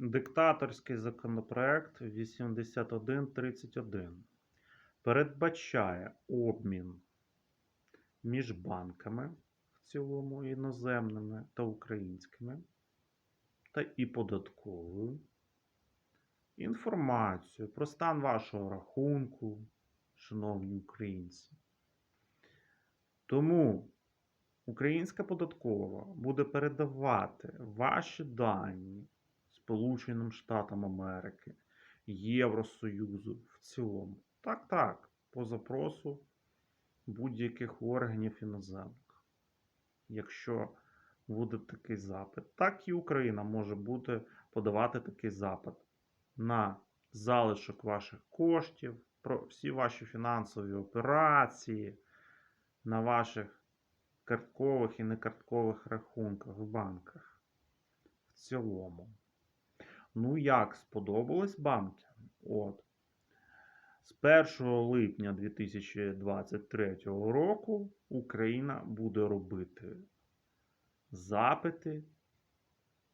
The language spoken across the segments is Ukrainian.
Диктаторський законопроект 8131 передбачає обмін між банками в цілому іноземними та українськими та і податковою інформацію про стан вашого рахунку, шановні українці. Тому Українська податкова буде передавати ваші дані Сполученим Штатам Америки, Євросоюзу в цілому. Так, так, по запросу будь-яких органів іноземних. Якщо буде такий запит, так і Україна може бути подавати такий запит на залишок ваших коштів, про всі ваші фінансові операції, на ваших карткових і некарткових рахунках в банках. В цілому. Ну, як сподобалось банки? От. З 1 липня 2023 року Україна буде робити запити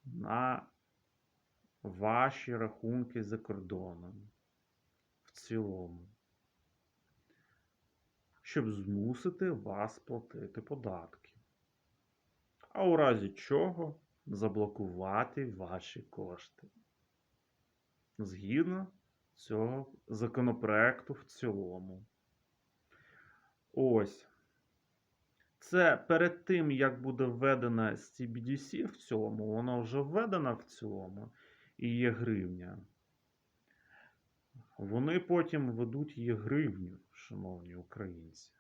на ваші рахунки за кордоном. В цілому. Щоб змусити вас платити податки. А у разі чого заблокувати ваші кошти. Згідно цього законопроекту в цілому. Ось. Це перед тим, як буде введена CBDC в цілому, вона вже введена в цілому і є гривня. Вони потім ведуть є гривню, шановні українці.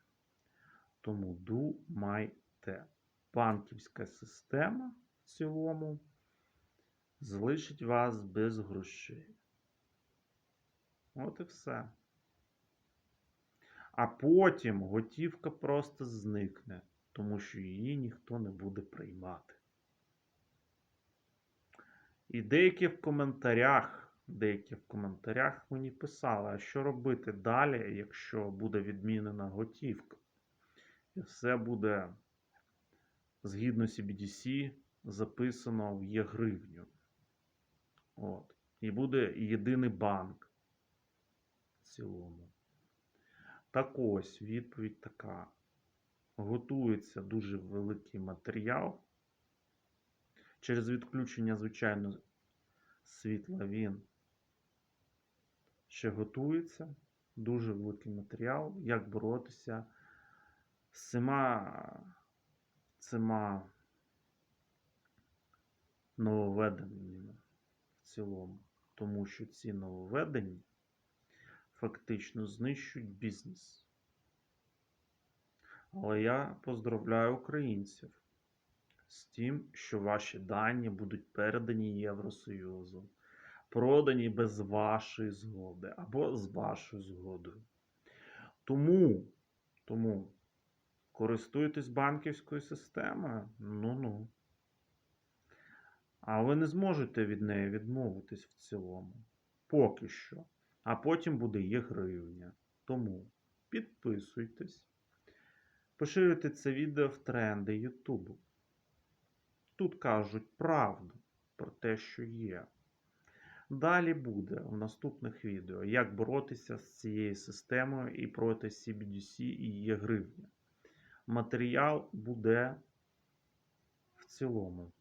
Тому думайте, банківська система в цілому залишить вас без грошей. От і все. А потім готівка просто зникне, тому що її ніхто не буде приймати. І деякі в коментарях, деякі в коментарях мені писали, а що робити далі, якщо буде відмінена готівка? І все буде згідно CBDC записано в є-гривню. От. І буде єдиний банк цілому. Так ось відповідь така. Готується дуже великий матеріал. Через відключення, звичайно, світла він ще готується. Дуже великий матеріал, як боротися з цими, цими нововведеннями в цілому. Тому що ці нововведення фактично знищують бізнес. Але я поздравляю українців з тим, що ваші дані будуть передані Євросоюзу, продані без вашої згоди або з вашою згодою. Тому, тому користуйтесь банківською системою, ну-ну. А ви не зможете від неї відмовитись в цілому. Поки що. А потім буде є гривня. Тому підписуйтесь. Поширюйте це відео в тренди Ютубу. Тут кажуть правду про те, що є. Далі буде в наступних відео, як боротися з цією системою і проти CBDC і є гривня. Матеріал буде в цілому.